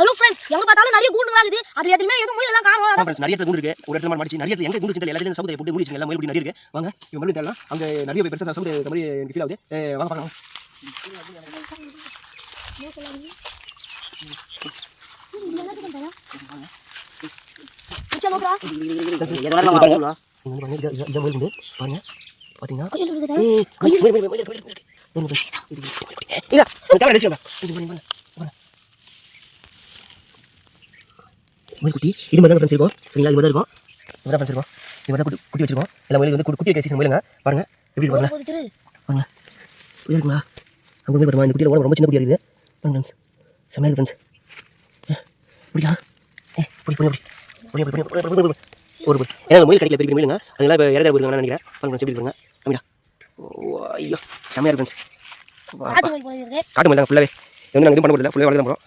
Hello friends எங்க பார்த்தாலும் நிறைய கூண்டுங்களா இருக்குது அது எதுவுமே எதுவும் முயல் எல்லாம் காணும் ஃப்ரெண்ட்ஸ் நிறைய இடத்துல கூண்டு இருக்கு ஒரு இடத்துல மடிச்சு நிறைய இடத்துல எங்க கூண்டு சிந்தல எல்லாத்தையும் சவுதை போட்டு முடிச்சிங்க எல்லாம் முயல் நிறைய இருக்கு வாங்க இவங்க மறுபடியும் தேடலாம் அங்க நிறைய போய் பெருசா சவுதை மாதிரி எனக்கு ஃபீல் ஆகுது வாங்க பார்க்கலாம் பாருங்க மயில் குட்டி. இது மாதிரி தான் ஃப்ரெண்ட்ஸ் இருக்கும். சரிங்களா? இது மாதிரி இருக்கும். இது தான் ஃப்ரெண்ட்ஸ் இருக்கும். இது மாதிரி குட்டி குட்டி வச்சிருக்கோம். எல்லாம் மயில் வந்து குட்டி வைக்க சீசன் மயிலுங்க பாருங்க. எப்படி பாருங்க பாருங்க இது இருக்குங்களா? அங்கே போய் பாருமா இந்த குட்டியில் ரொம்ப சின்ன குட்டியாக இருக்குது. பாருங்க ஃப்ரெண்ட்ஸ் செம்மையாக இருக்குது ஃப்ரெண்ட்ஸ் பிடிக்கா ஏ புரிய புரிய புரிய புரிய பிடி பிடி பிடி ஒரு பிடி. ஏன்னா மயில் கிடைக்கல பெரிய மீனுங்க அதெல்லாம் இப்போ இறதா போயிருக்காங்கன்னு நினைக்கிறேன். பாருங்க ஃப்ரெண்ட்ஸ் எப்படி இருக்குங்க? ஐயோ. செம்மையா இருக்கு ஃப்ரெண்ட்ஸ் காட்டு மயில் ஃபுல்லாகவே இது வந்து நாங்கள் இது பண்ண முடியல ஃபுல்லாக வளர்த்து தான் போகிறோம்